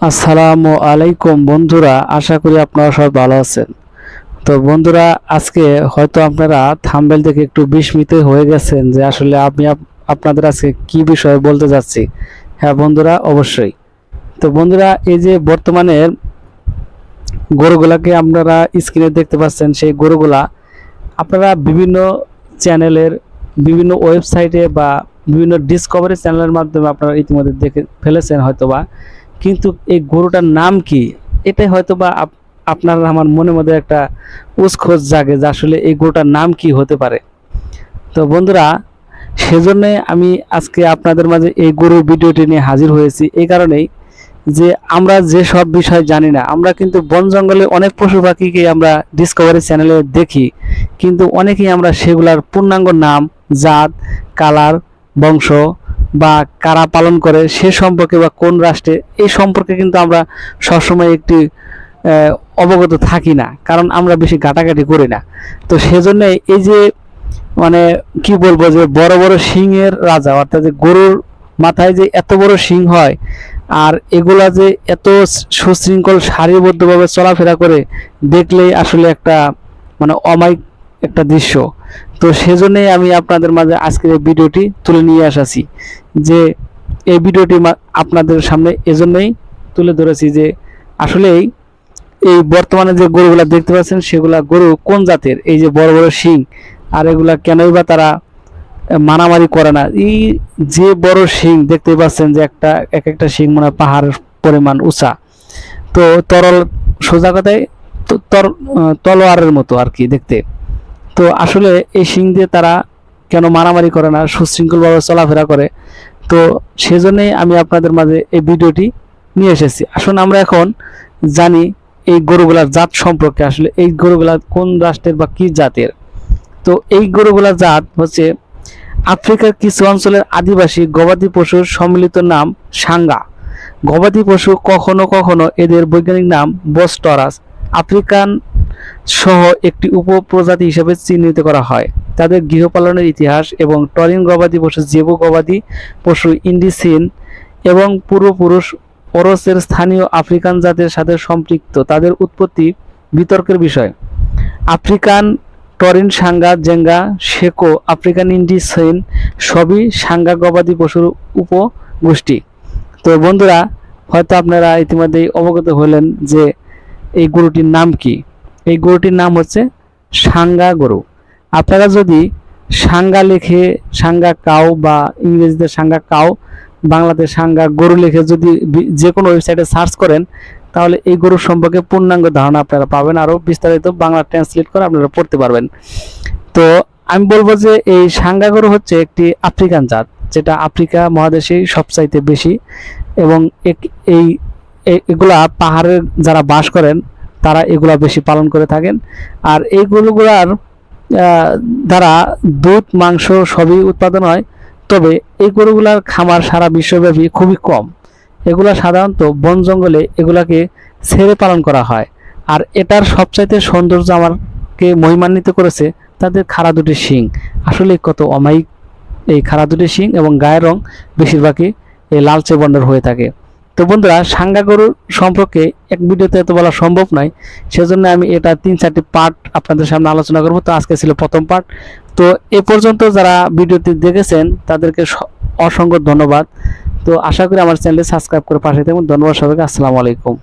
আসসালামু আলাইকুম বন্ধুরা, আশা করি আপনারা সবাই ভালো আছেন। তো বন্ধুরা, আজকে হয়তো আপনারা থাম্বেল দেখে একটু বিস্মিত হয়ে গেছেন যে আসলে আমি আপ- আপনাদের আজকে কি বিষয়ে বলতে যাচ্ছি। হ্যাঁ বন্ধুরা, অবশ্যই। তো বন্ধুরা, এই যে বর্তমানে গরুগুলাকে আপনারা স্ক্রিনে দেখতে পাচ্ছেন, সেই গরুগুলা আপনারা বিভিন্ন চ্যানেলের, বিভিন্ন ওয়েবসাইটে বা বিভিন্ন ডিসকভারি চ্যানেলের মাধ্যমে আপনারা ইতিমধ্যে দেখে ফেলেছেন হয়তোবা। কিন্তু এই গরুটার নাম কি? এটাই হয়তোবা আপ- আপনার আমার মনে মধ্যে একটা উৎখোজ জাগে যে আসলে এই গরুটার নাম কি হতে পারে। তো বন্ধুরা, সেজন্যে আমি আজকে আপনাদের মাঝে এই গরু ভিডিওটি নিয়ে হাজির হয়েছি। এই কারণেই যে আমরা যে সব বিষয় জানি না, আমরা কিন্তু বন জঙ্গলে অনেক পশু পাখিকে আমরা ডিসকভারি চ্যানেলে দেখি, কিন্তু অনেকেই আমরা সেগুলার পূর্ণাঙ্গ নাম, জাত, কালার, বংশ বা কারা পালন করে সে সম্পর্কে বা কোন রাষ্ট্রে, এই সম্পর্কে কিন্তু আমরা সবসময় একটি অবগত থাকি না। কারণ আমরা বেশি ঘাটাঘাটি করি না। তো সেজন্য এই যে মানে কি বলব যে বড় বড় সিংয়ের রাজা, অর্থাৎ যে গরুর মাথায় যে এত বড় সিং হয়, আর এগুলা যে এত সুশৃঙ্খল, সারিবদ্ধভাবে চলাফেরা করে, দেখলেই আসলে একটা মানে অমায়িক একটা দৃশ্য। তো সেজন্যই আমি আপনাদের মাঝে আজকের এই ভিডিওটি তুলে নিয়ে আসাছি যে এই ভিডিওটি আপনাদের সামনে এজন্যই তুলে ধরেছি যে আসলেই এই বর্তমানে যে গরুগুলা দেখতে পাচ্ছেন, সেগুলা গরু কোন জাতের? এই যে বড় বড় শিং, আর এগুলা কেনই বা তারা মারামারি করে না? এই যে বড় শিং দেখতে পাচ্ছেন যে একটা, এক একটা শিং মানে পাহাড়ের পরিমাণ উঁচা। তো তরল সোজা কথায় তলোয়ারের মতো আর কি দেখতে। তো আসলে এই শিং দিয়ে তারা কেন মারামারি করে না, সুশৃঙ্খলভাবে চলাফেরা করে? তো সেজন্যই আমি আপনাদের মাঝে এই ভিডিওটি নিয়ে এসেছি। আসুন আমরা এখন জানি এই গরুগুলার জাত সম্পর্কে। আসলে এই গরুগুলা কোন রাষ্ট্রের বা কি জাতের? তো এই গরুগুলার জাত হচ্ছে আফ্রিকার কিছু অঞ্চলের আদিবাসী গবাদি পশুর সম্মিলিত নাম সাঙ্গা। গবাদি পশু কখনো কখনো এদের বৈজ্ঞানিক নাম বস্টরাস। আফ্রিকান সহ একটি উপপ্রজাতি হিসেবে চিহ্নিত করা হয়। তাদের গৃহপালনের ইতিহাস এবং টরিন গবাদি পশু, জেবু গবাদি পশু, ইন্ডিসিন এবং পূর্বপুরুষ ওরসের স্থানীয় আফ্রিকান জাতের সাথে সম্পৃক্ত। তাদের উৎপত্তি বিতর্কের বিষয়। African taurine Sanga, Zenga Sheko African indicine সবই সাঙ্গা গবাদি পশুর উপগোষ্ঠী। তো বন্ধুরা, হয়তো আপনারা ইতিমধ্যেই অবগত হলেন যে এই গরুটির নাম কি। এই গরুটির নাম হচ্ছে সাঙ্গা গরু। আপনারা যদি সাঙ্গা লিখে সাঙ্গা কাউ বা ইংরেজিতে সাঙ্গা কাউ বাংলাতে সাঙ্গা গরু লিখে যদি যে কোনো ওয়েবসাইটে সার্চ করেন, তাহলে এই গরুর সম্পর্কে পূর্ণাঙ্গ ধারণা আপনারা পাবেন। আরও বিস্তারিত বাংলা ট্রান্সলেট করে আপনারা পড়তে পারবেন। তো আমি বলব যে এই সাঙ্গা গরু হচ্ছে একটি আফ্রিকান জাত, যেটা আফ্রিকা মহাদেশেই সবচাইতে বেশি এবং এই এগুলা পাহাড়ের যারা বাস করেন তারা এগুলা বেশি পালন করে থাকেন। আর এই গরুগুলার দ্বারা দুধ, মাংস সবই উৎপাদন হয়। তবে এই গরুগুলার খামার সারা বিশ্বব্যাপী খুবই কম। এগুলা সাধারণত বন জঙ্গলে এগুলাকে ছেড়ে পালন করা হয়। আর এটার সবচাইতে সৌন্দর্য আমাকে মহিমান্বিত করেছে তাদের খাড়া দুটি শিং। আসলে কত অমায়িক এই খাড়া দুটি শিং এবং গায়ের রং বেশিরভাগই এই লালচে বর্ণের হয়ে থাকে। তো বন্ধুরা সাঙ্গা গরু সম্পর্কে এক ভিডিওতে এত বলা সম্ভব নয়, সেজন্য আমি এটা তিন চারটি পার্ট আপনাদের সামনে আলোচনা করব। তো আজকে ছিল প্রথম পার্ট তো এ পর্যন্ত যারা ভিডিওটি দেখেছেন, তাদেরকে অসংখ্য ধন্যবাদ। তো আশা করি আমার চ্যানেলে সাবস্ক্রাইব করে পাশে থাকুন। ধন্যবাদ সবাইকে। আসসালামু আলাইকুম।